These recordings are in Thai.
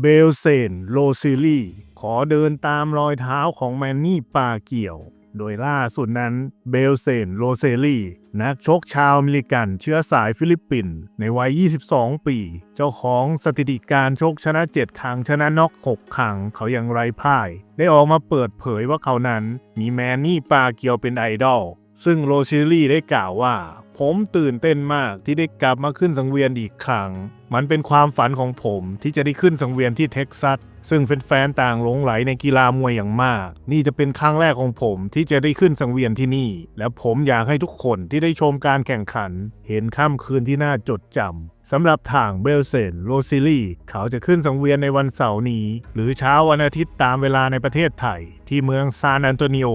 เบลเซนโลซิลีขอเดินตามรอยเท้าของแมนนี่ปาเกี่ยว โดยล่าสุดนั้นเบลเซนโลเซลี นักชกชาวอเมริกันเชื้อสายฟิลิปปินส์ในวัย 22 ปี เจ้าของสถิติการชกชนะ 7 ครั้งชนะน็อก 6 ครั้งเขายังไร้พ่าย ได้ออกมาเปิดเผยว่าเขานั้น มีแมนนี่ปาเกียวเป็นไอดอล ซึ่งโรชิลลี่ได้กล่าวว่า ผมตื่นเต้นมากที่ได้กลับมาขึ้นสังเวียนอีกครั้ง มันเป็นความฝันของผมที่จะได้ขึ้นสังเวียนที่เท็กซัสซึ่งแฟนๆต่างหลงไหลในกีฬามวยอย่างมาก นี่จะเป็นครั้งแรกของผมที่จะได้ขึ้นสังเวียนที่นี่ และผมอยากให้ทุกคนที่ได้ชมการแข่งขัน เห็นค่ำคืนที่น่าจดจำสำหรับทางเบลเซนโรซิลี่เขาจะขึ้นสังเวียนในวันเสาร์นี้ หรือเช้าวันอาทิตย์ตามเวลาในประเทศไทย ที่เมืองซานอันโตนิโอ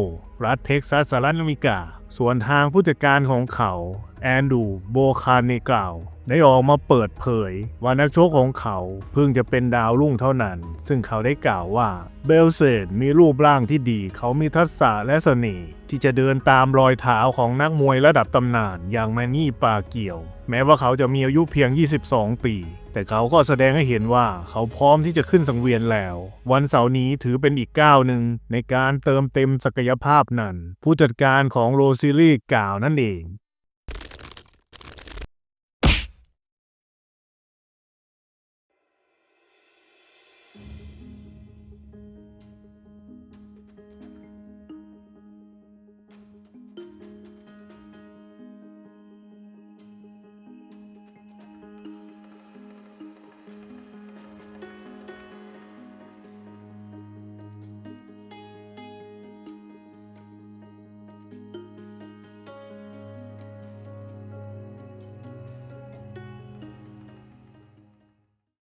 รัฐเท็กซัสสหรัฐอเมริกา ส่วนทางผู้จัดการของเขาแอนดูโบคาเนกล่าวได้ออกมาเปิดเผย ว่านักชกของเขาเพิ่งจะเป็นดาวรุ่งเท่านั้น ซึ่งเขาได้กล่าวว่าเบลเซนมีรูปร่างที่ดี เขามีทักษะและเสน่ห์ที่จะเดินตามรอยเท้าของนักมวยระดับตำนานอย่างแมนนี่ปาเกียว แม้ว่าเขาจะมีอายุเพียง 22 ปีแต่เขาก็แสดงให้เห็นว่าเขาพร้อมที่จะขึ้นสังเวียนแล้ว วันเสาร์นี้ถือเป็นอีกก้าวหนึ่งในการเติมเต็มศักยภาพนั้น ผู้จัดการของโรซิลี่กล่าวนั่นเอง